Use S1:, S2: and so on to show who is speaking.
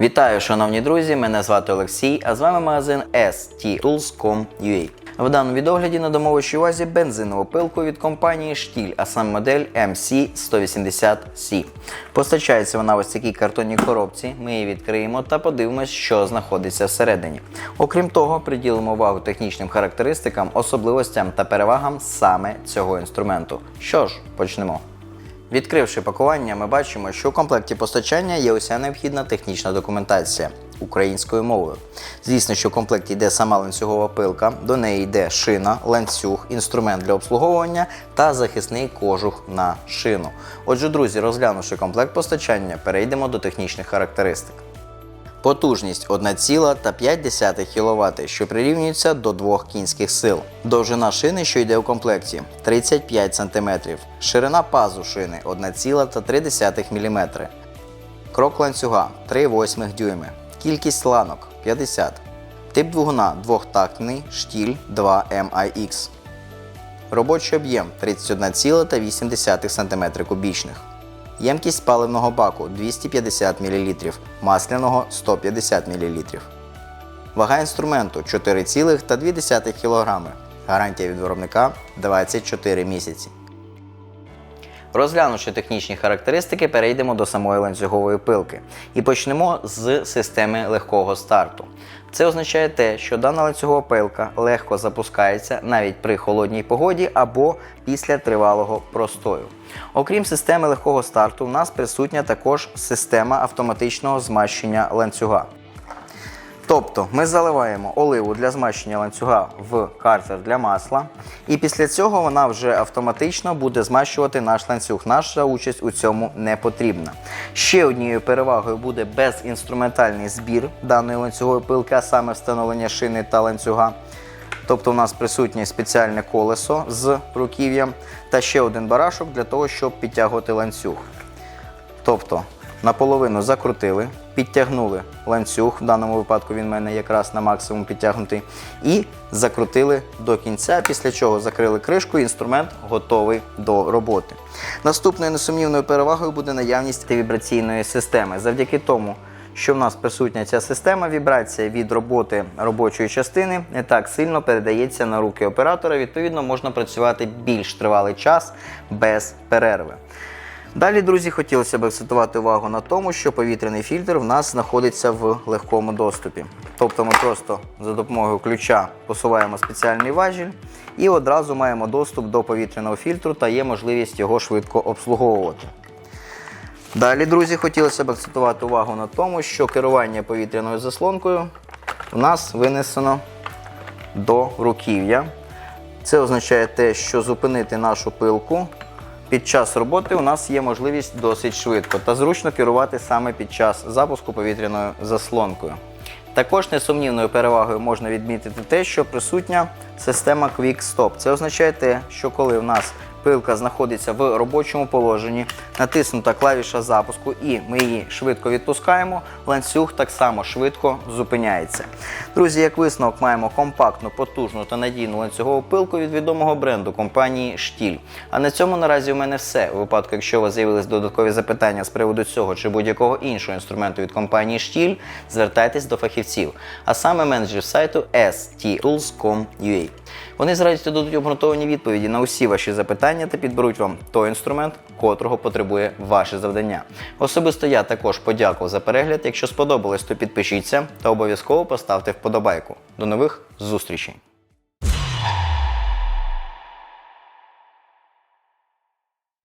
S1: Вітаю, шановні друзі! Мене звати Олексій, а з вами магазин STTools.com.ua. В даному відогляді на домовищій увазі бензинову пилку від компанії Штіль, а саме модель MC180C. Постачається вона ось такій картонній коробці. Ми її відкриємо та подивимось, що знаходиться всередині. Окрім того, приділимо увагу технічним характеристикам, особливостям та перевагам саме цього інструменту. Що ж, почнемо. Відкривши пакування, ми бачимо, що у комплекті постачання є уся необхідна технічна документація українською мовою. Звісно, що в комплекті йде сама ланцюгова пилка, до неї йде шина, ланцюг, інструмент для обслуговування та захисний кожух на шину. Отже, друзі, розглянувши комплект постачання, перейдемо до технічних характеристик. Потужність 1,5 кВт, що прирівнюється до 2 кінських сил. Довжина шини, що йде у комплекті 35 см. Ширина пазу шини 1,3 мм. Крок ланцюга 3,8 дюйми. Кількість ланок 50. Тип двигуна двохтактний штіль 2 MIX. Робочий об'єм 31,8 см кубічних. Ємкість паливного баку 250 мл, масляного 150 мл. Вага інструменту 4,2 кг. Гарантія від виробника 24 місяці. Розглянувши технічні характеристики, перейдемо до самої ланцюгової пилки і почнемо з системи легкого старту. Це означає те, що дана ланцюгова пилка легко запускається навіть при холодній погоді або після тривалого простою. Окрім системи легкого старту, у нас присутня також система автоматичного змащення ланцюга. Тобто ми заливаємо оливу для змащення ланцюга в картер для масла, і після цього вона вже автоматично буде змащувати наш ланцюг. Наша участь у цьому не потрібна. Ще однією перевагою буде безінструментальний збір даної ланцюгової пилки, а саме встановлення шини та ланцюга. Тобто у нас присутнє спеціальне колесо з руків'ям та ще один барашок для того, щоб підтягувати ланцюг. Тобто наполовину закрутили, підтягнули ланцюг, в даному випадку він в мене якраз на максимум підтягнутий, і закрутили до кінця, після чого закрили кришку, інструмент готовий до роботи. Наступною несумнівною перевагою буде наявність вібраційної системи. Завдяки тому, що в нас присутня ця система, вібрація від роботи робочої частини не так сильно передається на руки оператора. Відповідно, можна працювати більш тривалий час без перерви. Далі, друзі, хотілося б акцентувати увагу на тому, що повітряний фільтр в нас знаходиться в легкому доступі. Тобто ми просто за допомогою ключа посуваємо спеціальний важіль і одразу маємо доступ до повітряного фільтру та є можливість його швидко обслуговувати. Далі, друзі, хотілося б акцентувати увагу на тому, що керування повітряною заслонкою у нас винесено до руків'я. Це означає те, що зупинити нашу пилку під час роботи у нас є можливість досить швидко та зручно керувати саме під час запуску повітряною заслонкою. Також несумнівною перевагою можна відмітити те, що присутня система Quick Stop. Це означає те, що коли в нас пилка знаходиться в робочому положенні, натиснута клавіша запуску і ми її швидко відпускаємо, ланцюг так само швидко зупиняється. Друзі, як висновок, маємо компактну, потужну та надійну ланцюгову пилку від відомого бренду компанії Штіль. А на цьому наразі у мене все. У випадку, якщо у вас з'явились додаткові запитання з приводу цього чи будь-якого іншого інструменту від компанії Штіль, звертайтесь до фахівців, а саме менеджерів сайту sttools.com.ua. Вони з радістю дадуть обґрунтовані відповіді на усі ваші запитання та підберуть вам той інструмент, котрого потребує ваше завдання. Особисто я також подякував за перегляд. Якщо сподобалось, то підпишіться та обов'язково поставте вподобайку. До нових зустрічей!